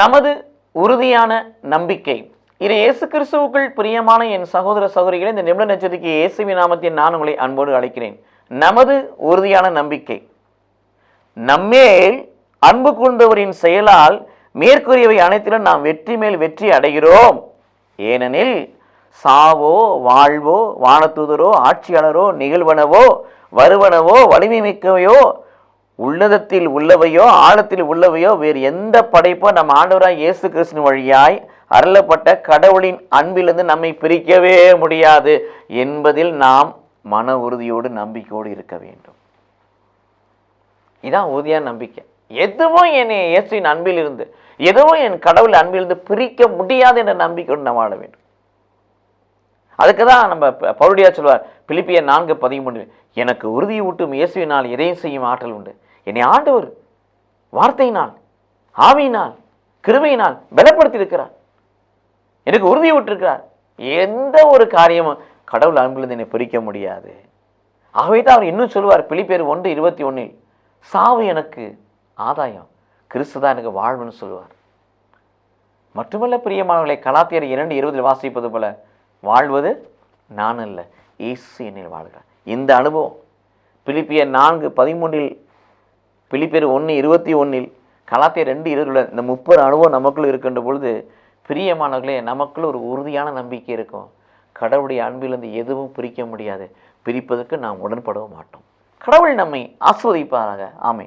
நமது உறுதியான நம்பிக்கை. இது இயேசு கிறிஸ்துவுக்குள் பிரியமான என் சகோதர சகோதரிகளை இந்த நிமிட நட்சத்திற்கு இயேசுவின் நாமத்தின் நான் உங்களை அன்போடு அழைக்கிறேன். நமது உறுதியான நம்பிக்கை. நம்மேல் அன்பு கூர்ந்தவரின் செயலால் மேற்கூறியவை அனைத்திலும் நாம் வெற்றி மேல் வெற்றி அடைகிறோம். ஏனெனில் சாவோ வாழ்வோ வானத்தூதரோ ஆட்சியாளரோ நிகழ்வனவோ வருவனவோ வலிமை மிக்கவையோ உள்ளதத்தில் உள்ளவையோ ஆழத்தில் உள்ளவையோ வேறு எந்த படைப்போ நம் ஆண்டவராய் இயேசு கிறிஸ்துவின் வழியாய் அருளப்பட்ட கடவுளின் அன்பிலிருந்து நம்மை பிரிக்கவே முடியாது என்பதில் நாம் மன உறுதியோடு நம்பிக்கையோடு இருக்க வேண்டும். இதான் உறுதியான நம்பிக்கை. எதுவும் என்னை இயேசுவின் அன்பில் இருந்து எதுவும் என் கடவுள் அன்பிலிருந்து பிரிக்க முடியாது என்ற நம்பிக்கையோடு நம்ம வாழ வேண்டும். அதுக்கு தான் நம்ம ப- சொல்வார் பிலிப்பிய நான்கு பதிமூன்று எனக்கு உறுதி ஊட்டும் இயேசுவினால் எதையும் செய்யும் ஆற்றல் உண்டு. என்னை ஆண்டவர் வார்த்தையினால் ஆவியினால் கிருமையினால் பலப்படுத்தியிருக்கிறார். எனக்கு உறுதி விட்டிருக்கிறார் எந்த ஒரு காரியமும் கடவுள் அன்பிலிருந்து என்னை பிரிக்க முடியாது. ஆகவே தான் அவர் இன்னும் சொல்லுவார் பிலிப்பேர் ஒன்று இருபத்தி ஒன்றில் சாவு எனக்கு ஆதாயம் கிறிஸ்து தான் எனக்கு வாழ்வுன்னு சொல்லுவார். மட்டுமல்ல பிரியமானவர்களை கலாத்தியர் இரண்டு இருபதில் வாசிப்பது போல வாழ்வது நான் அல்ல இயேசு என்னில் வாழ்கிறார். இந்த அனுபவம் பிலிப்பியர் நான்கு பதிமூன்றில் பிலிப்பியர் ஒன்று இருபத்தி ஒன்றில் கலாத்தே ரெண்டு இருபதுல இந்த முப்பது அனுபவம் நமக்குள் இருக்கின்ற பொழுது பிரியமானவர்களே நமக்குள்ள ஒரு உறுதியான நம்பிக்கை இருக்கும். கடவுளுடைய அன்பிலிருந்து எதுவும் பிரிக்க முடியாது. பிரிப்பதற்கு நாம் உடன்படவும் மாட்டோம். கடவுள் நம்மை ஆஸ்வதிப்பாராக. ஆமை